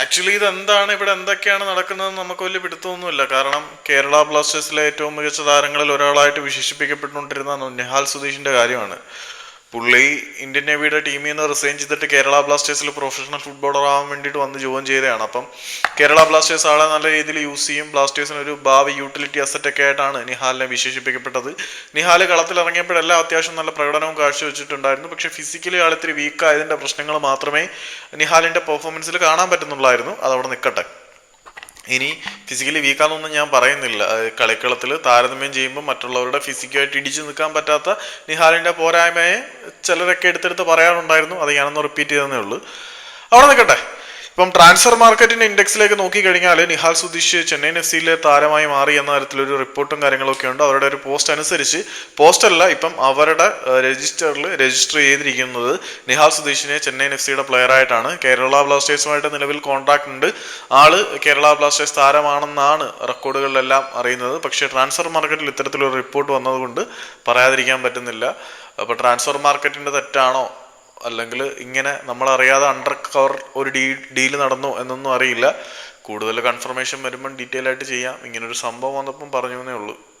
Actually ഇത് എന്താണ് ഇവിടെ എന്തൊക്കെയാണ് നടക്കുന്നത് നമുക്ക് വലിയ പിടുത്തമൊന്നുമില്ല. കാരണം കേരള ബ്ലാസ്റ്റേഴ്സിലെ ഏറ്റവും മികച്ച താരങ്ങളിൽ ഒരാളായിട്ട് വിശേഷിപ്പിക്കപ്പെട്ടുകൊണ്ടിരുന്ന നിഹാൽ സുധീഷിന്റെ കാര്യമാണ്. പുള്ളി ഇന്ത്യൻ നേവിയുടെ ടീമിൽ നിന്ന് റിസൈൻ ചെയ്തിട്ട് കേരള ബ്ലാസ്റ്റേഴ്സിൽ പ്രൊഫഷണൽ ഫുട്ബോളർ ആവാൻ വേണ്ടിയിട്ട് വന്ന് ജോയിൻ ചെയ്തതാണ്. അപ്പം കേരള ബ്ലാസ്റ്റേഴ്സ് ആളെ നല്ല രീതിയിൽ യൂസ് ചെയ്യും. ബ്ലാസ്റ്റേഴ്സിന് ഒരു ഭാവി യൂട്ടിലിറ്റി അസറ്റ് ഒക്കെ ആയിട്ടാണ് നിഹാലിനെ വിശേഷിപ്പിക്കപ്പെട്ടത്. നിഹാൽ കളത്തിൽ ഇറങ്ങിയപ്പോഴെല്ലാം അത്യാവശ്യം നല്ല പ്രകടനവും കാഴ്ചവെച്ചിട്ടുണ്ടായിരുന്നു. പക്ഷെ ഫിസിക്കലി ആൾ ഇത്തിരി വീക്ക് ആയതിന്റെ പ്രശ്നങ്ങൾ മാത്രമേ നിഹാലിന്റെ പെർഫോമൻസിൽ കാണാൻ പറ്റുന്നുള്ളായിരുന്നു. അതവിടെ നിൽക്കട്ടെ ഇനി ഫിസിക്കലി വീക്കാന്നൊന്നും ഞാൻ പറയുന്നില്ല. കളിക്കളത്തിൽ താരതമ്യം ചെയ്യുമ്പോൾ മറ്റുള്ളവരുടെ ഫിസിക്കുമായിട്ട് ഇടിച്ചു നിൽക്കാൻ പറ്റാത്ത നിഹാലിന്റെ പോരായ്മയെ ചിലരൊക്കെ എടുത്തെടുത്ത് പറയാറുണ്ടായിരുന്നു. അത് ഞാനൊന്ന് റിപ്പീറ്റ് ചെയ്തതേ ഉള്ളൂ. അവിടെ നിൽക്കട്ടെ. ഇപ്പം ട്രാൻസ്ഫർ മാർക്കറ്റിന്റെ ഇൻഡെക്സിലേക്ക് നോക്കിക്കഴിഞ്ഞാൽ നിഹാൽ സുധീഷ് ചെന്നൈ എഫ് സിയിലെ താരമായി മാറി എന്ന തരത്തിലൊരു റിപ്പോർട്ടും കാര്യങ്ങളൊക്കെ ഉണ്ട്. അവരുടെ ഒരു പോസ്റ്റ് അനുസരിച്ച് പോസ്റ്റ് അല്ല ഇപ്പം അവരുടെ രജിസ്റ്ററിൽ രജിസ്റ്റർ ചെയ്തിരിക്കുന്നത് നിഹാൽ സുധീഷിനെ ചെന്നൈ എഫ് സിയുടെ പ്ലെയർ ആയിട്ടാണ്. കേരള ബ്ലാസ്റ്റേഴ്സുമായിട്ട് നിലവിൽ കോൺട്രാക്ട് ഉണ്ട്. ആൾ കേരള ബ്ലാസ്റ്റേഴ്സ് താരമാണെന്നാണ് റെക്കോർഡുകളിലെല്ലാം അറിയുന്നത്. പക്ഷേ ട്രാൻസ്ഫർ മാർക്കറ്റിൽ ഇത്തരത്തിലൊരു റിപ്പോർട്ട് വന്നതുകൊണ്ട് പറയാതിരിക്കാൻ പറ്റുന്നില്ല. അപ്പോൾ ട്രാൻസ്ഫർ മാർക്കറ്റിന്റെ തെറ്റാണോ അല്ലെങ്കിൽ ഇങ്ങനെ നമ്മളറിയാതെ അണ്ടർ കവർ ഒരു ഡീ ഡീൽ നടന്നു എന്നൊന്നും അറിയില്ല. കൂടുതൽ കൺഫർമേഷൻ വരുമ്പം ഡീറ്റെയിൽ ആയിട്ട് ചെയ്യാം. ഇങ്ങനൊരു സംഭവം വന്നപ്പം പറഞ്ഞു എന്നേ ഉള്ളൂ.